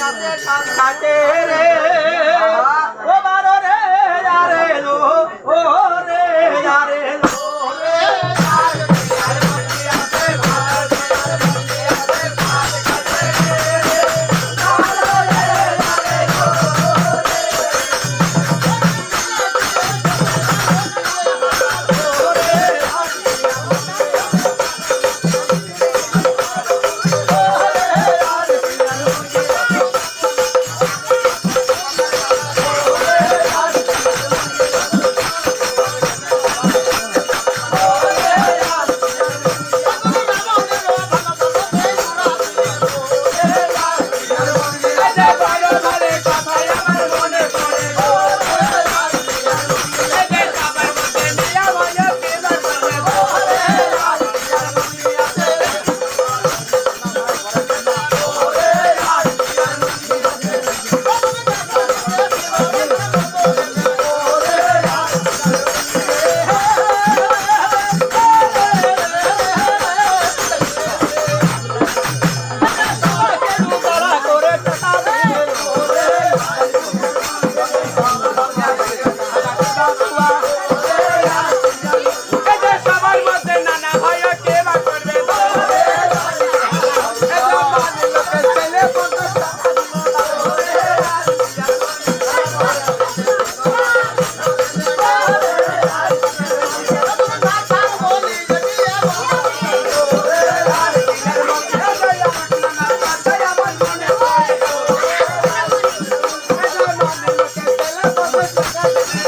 আছে সাত থাকে রে।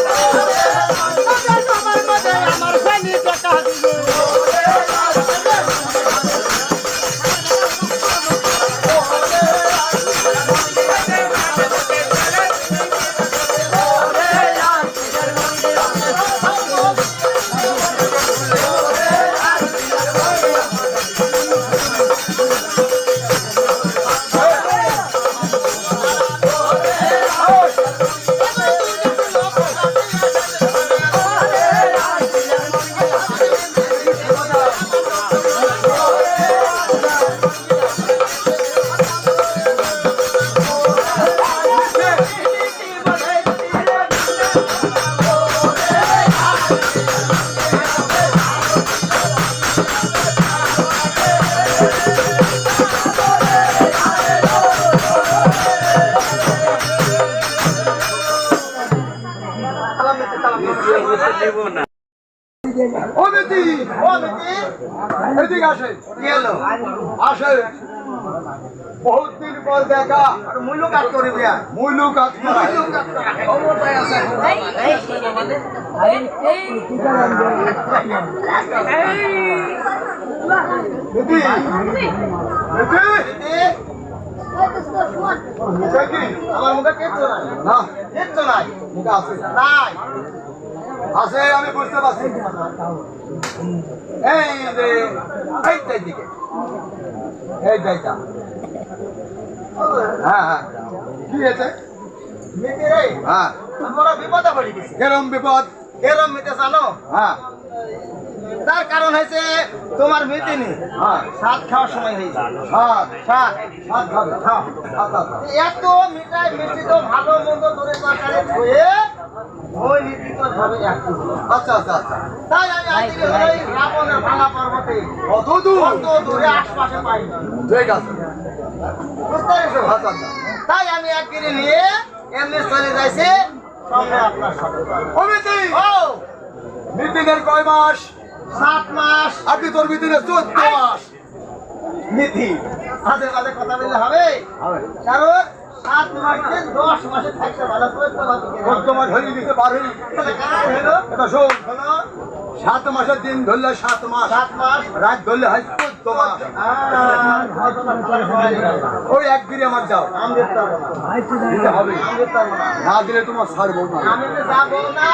Oh! আমার আছে আমি বুঝতে পারছি এই যে এইটাই হ্যাঁ হ্যাঁ কি হয়েছে হ্যাঁ। আমরা বিপদে পড়ে গেছি। কেরম বিপদ। এরম মিটে জানো? হ্যাঁ। তার কারণ হয়েছে তোমার মিটি নেই। হ্যাঁ। সাত খাওয়ার সময় হয়েছে এত মিঠাই মিষ্টি তো ভালো মন্দ দূরে তরকারি ধুয়ে ওই নীতি তো ধরে আচ্ছা আচ্ছা আচ্ছা। তাই আমি আজকে ওই রাবণের ভাঙা পর্বতে কত দূর? কত দূরে আশপাশে পাই ঠিক আছে। বুঝতে পেরেছ? আচ্ছা তাই আমি একদিনে নিয়ে এমনি চলে যাইছি। কয় মাস? সাত মাস। আপনি তোর মিতিনের চোদ্দ মাস। নীতি। কথা বললে হবে। কারণ সাত মাস দশ মাসে থাকতে ভালো চোদ্দ মাস হয়ে পার এটা শোন। সাত মাসের দিন ধরলে সাত মাস। সাত মাস। রাত ধরলে হয় ওই এক দিনে আমার না। দিতে হবে। দিলে তোমার ছাড়বো না। আমি না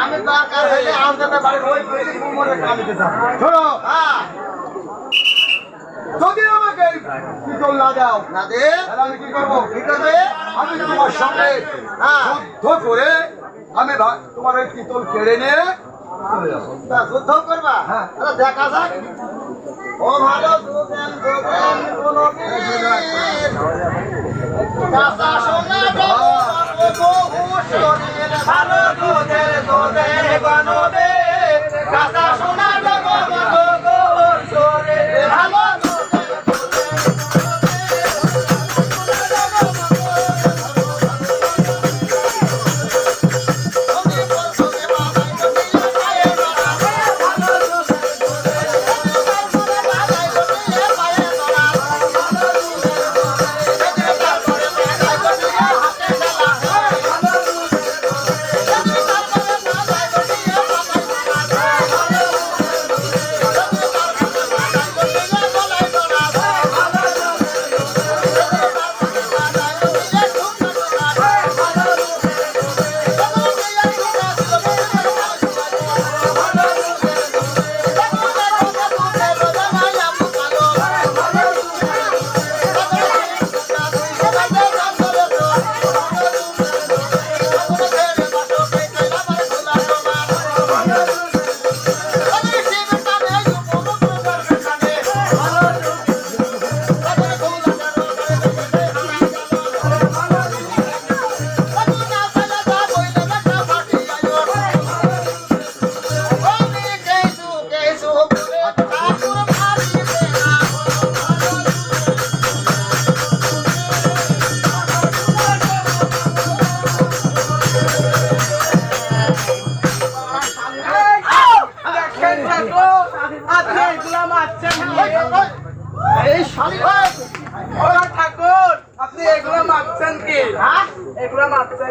আমি দরকার হইলে আমাদের বাড়ির ওই গরিব কামিতে যাব শোনো হ্যাঁ যদি আমাকে পিতল না দাও না দে। তাহলে আমি কি করব? ঠিক আছে। আমি তোমার সঙ্গে হ্যাঁ। যুদ্ধ করে আমি তোমার ওই পিতল কেড়ে নিয়ে যুদ্ধ করবা? হ্যাঁ। দেখা যাক। ও ভালো দুজন দুজন কোন কাঁচা সোনা বহু দুধের দুধের গণবে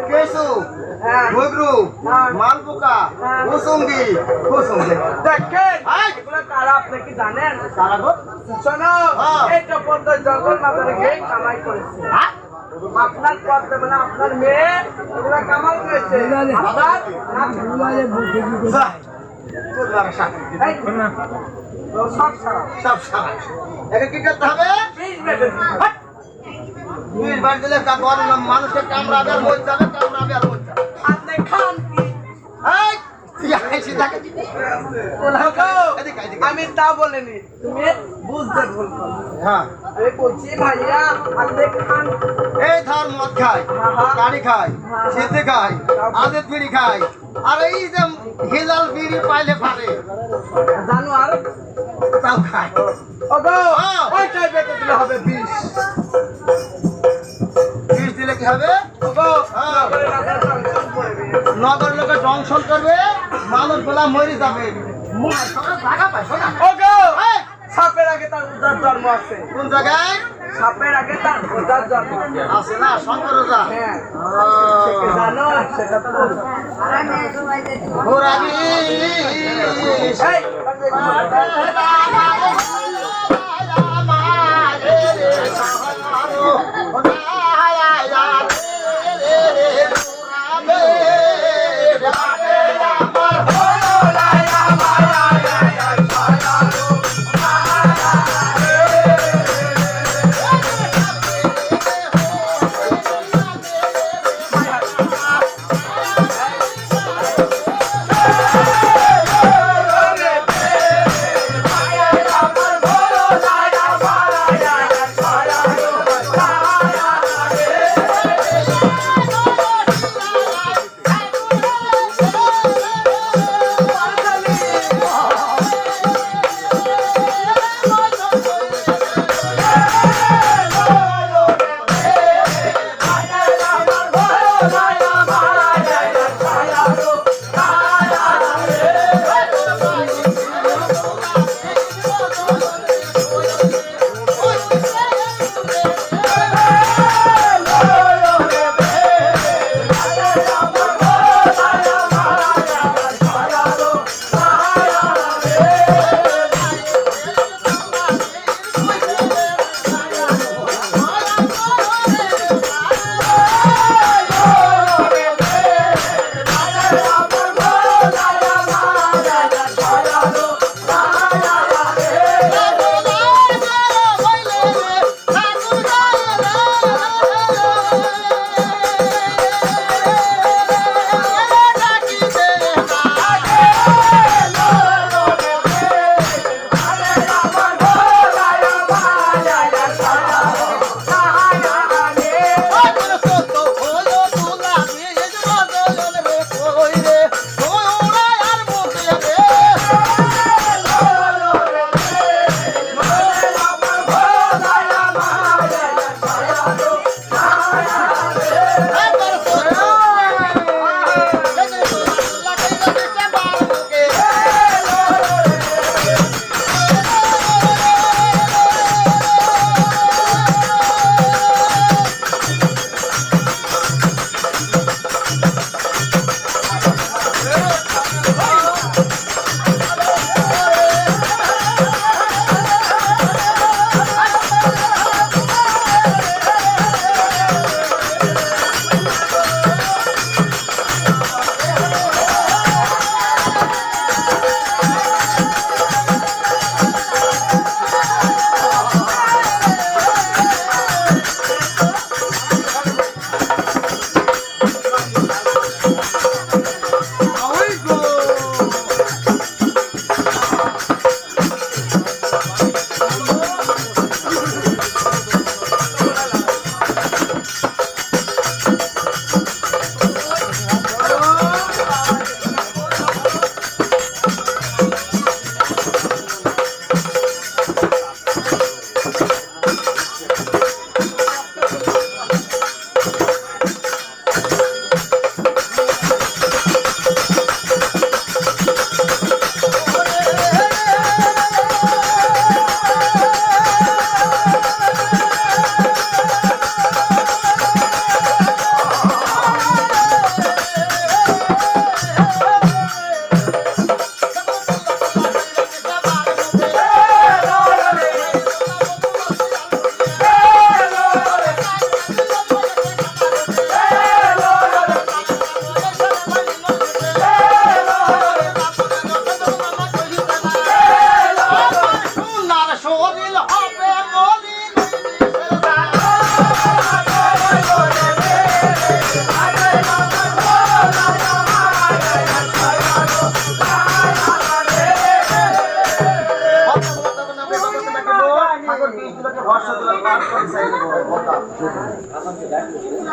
কেসু ঘুগরু। মালপোকা। কুসুঙ্গি কুসুঙ্গি দেখেন এগুলো কারা আপনি কি জানেন সারা গো শোনো হ্যাঁ। এইটা জঙ্গল মাথায় গিয়ে কামাই করেছে আপনার পদ্ম মানে আপনার মেয়ে এগুলো কামাই করেছে এই, সব সারা সব সারা একে কি করতে হবে মানুষকে কামড়াবে আর যাবে কামড়াবে যাবে আপনি খান। এদিকে। আমি তা বলিনি তুমি বুঝতে ভুল হ্যাঁ। আমি বলছি ভাইয়া আপনি খান। এই ধর মদ খায় হ্যাঁ। গাড়ি খায় সিদ্ধি খায় আদের বিড়ি খায় আর এই যে হিলাল বিড়ি পাইলে পারে। জানো আর তাও খায় ওগো হ্যাঁ। ওইটাই বেটে হবে বিষ। কি হবে। নগরে লোকে জংশন করবে মানুষগুলা মরে যাবে। সাপের আগে তার উদার জন্ম আছে। কোন জায়গায়? সাপের আগে তার উদার জন্ম আছে। না শঙ্কর রাজা জানো সেটা তো ঘোরাবি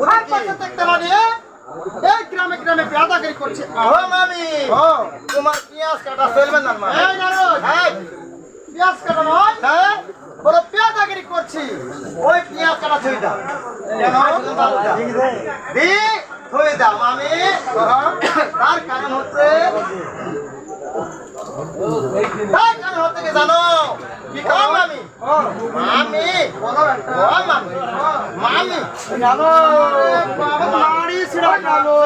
ওরাই পাশে দেখতে পারি এই গ্রামে গ্রামে পেয়াদাগিরি করছে। ও মামি ও। তোমার পেঁয়াজ কাটা চলবে না মা এই নারদ হ্যাঁ। পেঁয়াজ কাটা নয়। হ্যাঁ। বড় পেয়াদাগিরি করছি। ওই পেঁয়াজ কাটা ছুঁই দাও। দি ছুঁই দাও মামি। তার কারণ হচ্ছে তার কারণ হচ্ছে কি জানো? কি কারণ? মামি মামি ও মামি। মামি জানো মারি সিরা কালো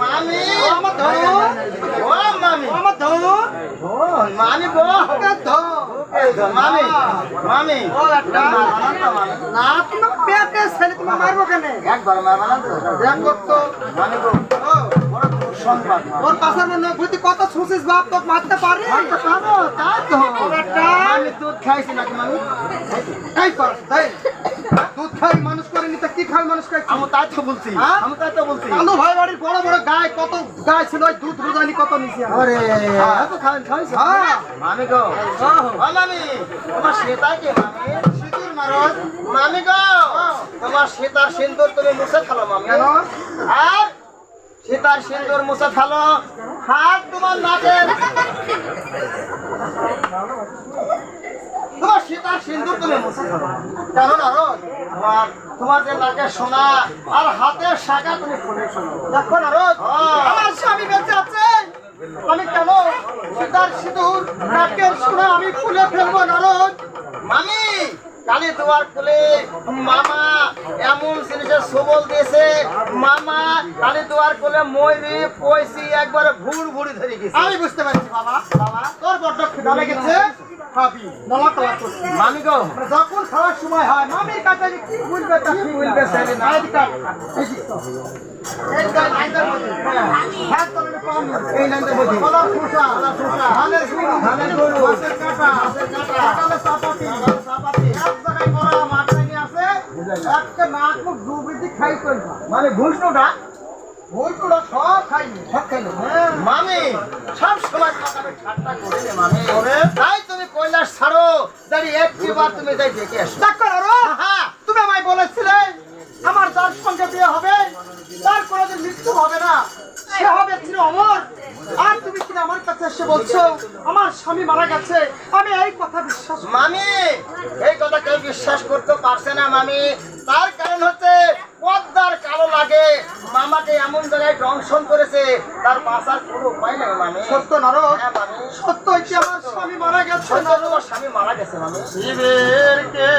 মামি আমার ও মামি। আমার ধনু মামি গো। মামি মামি। না তুমি পেটে ছেলে তুমি মারবো কেন? একবার মারবা না তো? দেখ তো। মামি গো। সংবাদ। ওর পাশার মনে ভূতি কত ছুঁচিস বাপ তোকে মারতে পারি? মানতে পারো তাই তো। বেটা। আমি দুধ খাইছি নাকি মামি? এই কর তাই দুধ খাই মানুষ করে নিতে কি খাই মানুষ খাই আমি তাই তো বলছি। হ্যাঁ? আমি তাই তো বলছি। কালু ভাই বাড়ির বড় বড় গায়ে কত গায়ে ছিল দুধ রোজানি কত নিছি। আরে এত খাওয়ান খাইছি হ্যাঁ। মামি গো। ও মামি। তোমার শ্বেতা কে মামি? সিঁদুর মারত মামি গো। তোমার সিন্দুর তুমি মুছে ফেলো মামি। আর সীতার সিন্দুর মুছে ফেলো হাত তোমার নাকের। তোমার সীতার সিন্দুর তুমি মুছে ফেলো। কেন তোমার তোমার যে সোনা আর হাতের শাখা তুমি খুলে শোনো দেখো না হ্যাঁ। আমার স্বামী বেঁচে আছে। আমি কেন সীতার সিঁদুর নাকের সোনা আমি খুলে ফেলব না রোজ? মামি কালি তোমার খুলে মামা এমন জিনিসের সবল দিয়েছে। মামা কালি দুয়ার খুলে ময়ূরি পয়সি একবারে ভুর ভুড়ি ধরে গেছে আমি বুঝতে পারছি বাবা বাবা তোর বড্ড খিদা লেগেছে খাবি নলা তলা করছি মামি গো যখন খাওয়ার সময় হয় মামির কাছে কি ভুলবে তা কি ভুলবে সেদিন না এদিকে আয়, লাইনটার মধ্যে। হ্যাঁ, তোলালে কম। এই লাইনটার মধ্যে। কলার খোসা, ধানের গরু, ধানের গরু, মাছের কাঁটা, কাঁঠালের চাপাতি, চাপাতি। এক জায়গায় করা মাছরাঙি আছে, একটা নাক মুখ দুবৃত্তি খাই চলবা। মানে ঘুষনোটা ভুলটুলো সব খাইনি, সব খাইনি। হ্যাঁ। মামি সব সময় ঠাট্টা করে মামি। তাই তুমি কৈলাস ছাড়ো। দাঁড়িয়ে একটি তুমি যাই দেখে আসো। আরও। হ্যাঁ তুমি আমায় বলেছিলে আমার যার সঙ্গে বিয়ে হবে তার কোনোদিন মৃত্যু হবে না। সে হবে চির অমর আর তুমি কিনা আমার কাছে এসে বলছো আমার স্বামী মারা গেছে। আমি এই কথা বিশ্বাস মামি এই কথা কেউ বিশ্বাস করতে পারছে না মামি তার কারণ হচ্ছে পদ্মার কালো লাগে মামাকে এমন জায়গায় তার বাঁচার কোনো উপায় নেই মামি। সত্য হ্যাঁ সত্য কি আমার স্বামী মারা গেছে সত্য স্বামী মারা গেছে মামি। শিবের কে